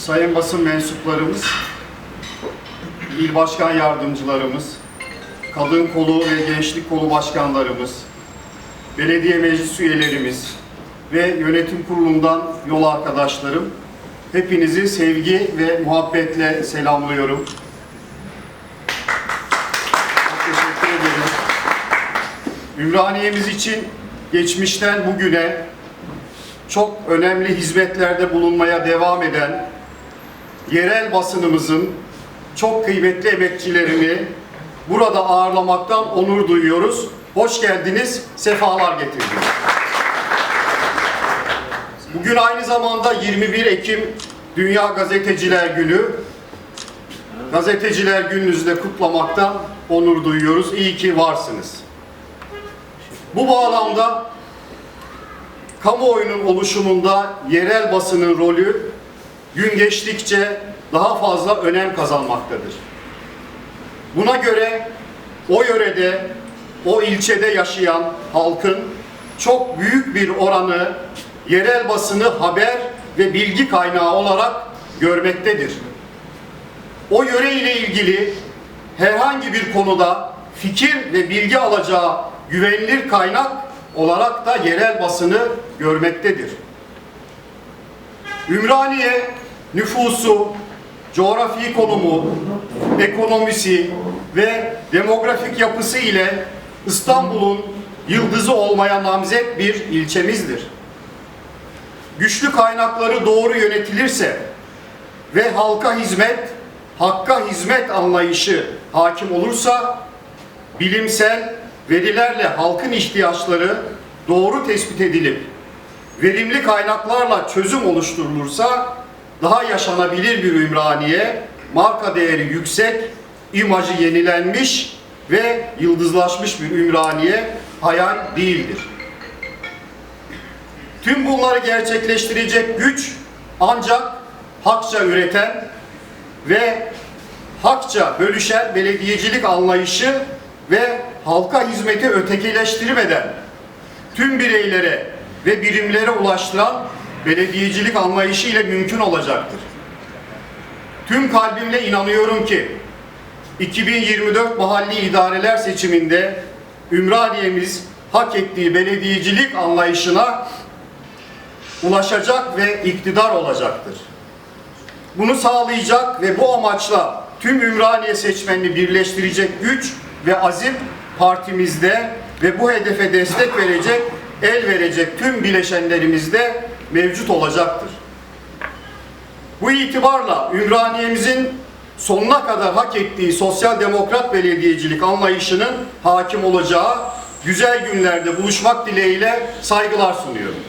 sayın basın mensuplarımız, il başkan yardımcılarımız, kadın kolu ve gençlik kolu başkanlarımız, belediye meclis üyelerimiz ve yönetim kurulundan yol arkadaşlarım, hepinizi sevgi ve muhabbetle selamlıyorum. Çok teşekkür ederim. Ümraniyemiz için geçmişten bugüne çok önemli hizmetlerde bulunmaya devam eden yerel basınımızın çok kıymetli emekçilerini burada ağırlamaktan onur duyuyoruz. Hoş geldiniz, sefalar getirdiniz. Bugün aynı zamanda 21 Ekim Dünya Gazeteciler Günü. Gazeteciler Gününüzü de kutlamaktan onur duyuyoruz. İyi ki varsınız. Bu bağlamda kamuoyunun oluşumunda yerel basının rolü gün geçtikçe daha fazla önem kazanmaktadır. Buna göre o yörede, o ilçede yaşayan halkın çok büyük bir oranı yerel basını haber ve bilgi kaynağı olarak görmektedir. O yöre ile ilgili herhangi bir konuda fikir ve bilgi alacağı güvenilir kaynak olarak da yerel basını görmektedir. Ümraniye nüfusu, coğrafi konumu, ekonomisi ve demografik yapısı ile İstanbul'un yıldızı olmaya namzet bir ilçemizdir. Güçlü kaynakları doğru yönetilirse ve halka hizmet, hakka hizmet anlayışı hakim olursa bilimsel verilerle halkın ihtiyaçları doğru tespit edilip verimli kaynaklarla çözüm oluşturulursa daha yaşanabilir bir Ümraniye, marka değeri yüksek, imajı yenilenmiş ve yıldızlaşmış bir Ümraniye hayal değildir. Tüm bunları gerçekleştirecek güç ancak hakça üreten ve hakça bölüşen belediyecilik anlayışı ve halka hizmeti ötekileştirmeden tüm bireylere ve birimlere ulaştıran belediyecilik anlayışı ile mümkün olacaktır. Tüm kalbimle inanıyorum ki 2024 mahalli idareler seçiminde Ümraniye'miz hak ettiği belediyecilik anlayışına ulaşacak ve iktidar olacaktır. Bunu sağlayacak ve bu amaçla tüm Ümraniye seçmenini birleştirecek güç ve azim partimizde ve bu hedefe destek verecek, el verecek tüm bileşenlerimizde mevcut olacaktır. Bu itibarla Ümraniye'mizin sonuna kadar hak ettiği sosyal demokrat belediyecilik anlayışının hakim olacağı güzel günlerde buluşmak dileğiyle saygılar sunuyorum.